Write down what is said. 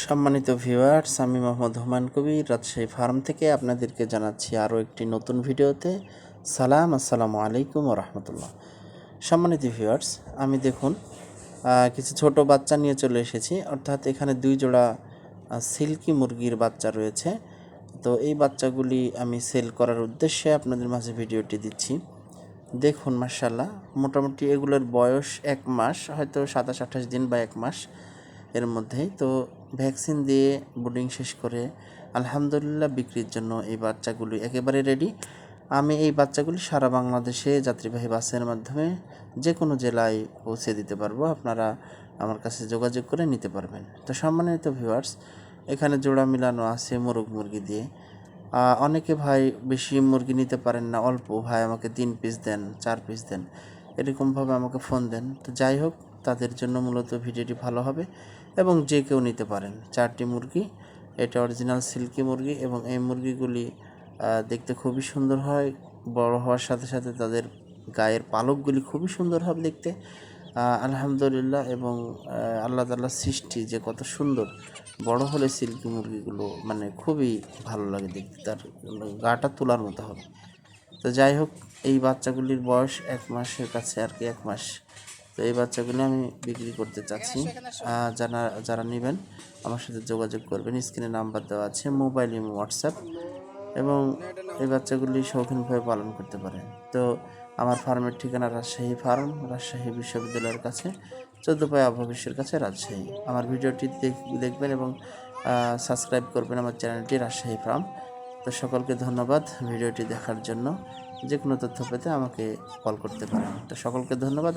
সম্মানিত ভিউয়ার্স, আমি মোহাম্মদ হুমায়ুন কবির। রাজশাহী ফার্ম থেকে আপনাদেরকে জানাচ্ছি আরও একটি নতুন ভিডিওতে সালাম, আসসালামু আলাইকুম রহমতুল্লাহ। সম্মানিত ভিউয়ার্স, আমি দেখুন কিছু ছোট বাচ্চা নিয়ে চলে এসেছি। অর্থাৎ এখানে দুই জোড়া সিল্কি মুরগির বাচ্চা রয়েছে। তো এই বাচ্চাগুলি আমি সেল করার উদ্দেশ্যে আপনাদের মাঝে ভিডিওটি দিচ্ছি। দেখুন মার্শাল্লাহ মোটামুটি এগুলোর বয়স এক মাস, হয়তো সাতাশ আঠাশ দিন বা এক মাস। এর মধ্যেই। তো ভ্যাকসিন দিয়ে বুডিং শেষ করে আলহামদুলিল্লাহ বিক্রির জন্য এই বাচ্চাগুলি একেবারে রেডি আমি এই বাচ্চাগুলি সারা বাংলাদেশে যাত্রীবাহী বাসের মাধ্যমে যে কোনো জেলায় পৌঁছে দিতে পারব। আপনারা আমার কাছে যোগাযোগ করে নিতে পারবেন। তো সম্মানিত ভিউয়ার্স এখানে জোড়া মিলানো আছে মোরগ মুরগি দিয়ে। অনেকে ভাই বেশি মুরগি নিতে পারেন না, অল্প। ভাই আমাকে তিন পিস দেন, চার পিস দেন। এরকমভাবে আমাকে ফোন দেন। তো যাই হোক তাদের জন্য মূলত ভিডিওটি ভালো হবে এবং যে কেউ নিতে পারেন। চারটি মুরগি, এটা অরিজিনাল সিল্কি মুরগি এবং এই মুরগিগুলি দেখতে খুবই সুন্দর হয়। বড় হওয়ার সাথে সাথে তাদের গায়ের পালকগুলি খুবই সুন্দর হবে দেখতে। আলহামদুলিল্লাহ এবং আল্লাহ তাল্লাহ সৃষ্টি যে কত সুন্দর। বড় হলে সিল্কি মুরগিগুলো মানে খুবই ভালো লাগে দেখতে, তার গাটা তোলার মতো হবে। তো যাই হোক, এই বাচ্চাগুলির বয়স এক মাসের কাছে আর কি এক মাস। তো এই বাচ্চাগুলি আমি বিক্রি করতে চাচ্ছি। যারা যারা নেবেন আমার সাথে যোগাযোগ করবেন। স্ক্রিনে নাম্বার দেওয়া আছে, মোবাইল এবং হোয়াটসঅ্যাপ। এবং এই বাচ্চাগুলি শৌখিনভাবে পালন করতে পারেন তো আমার ফার্মের ঠিকানা রাজশাহী ফার্ম, রাজশাহী বিশ্ববিদ্যালয়ের কাছে চোদ্দ পায় ভবিষ্যের কাছে রাজশাহী। আমার ভিডিওটি দেখ- দেখবেন এবং সাবস্ক্রাইব করবেন আমার চ্যানেলটি রাজশাহী ফার্ম। তো সকলকে ধন্যবাদ ভিডিওটি দেখার জন্য। যে কোনো তথ্য পেতে আমাকে কল করতে পারেন। তো সকলকে ধন্যবাদ।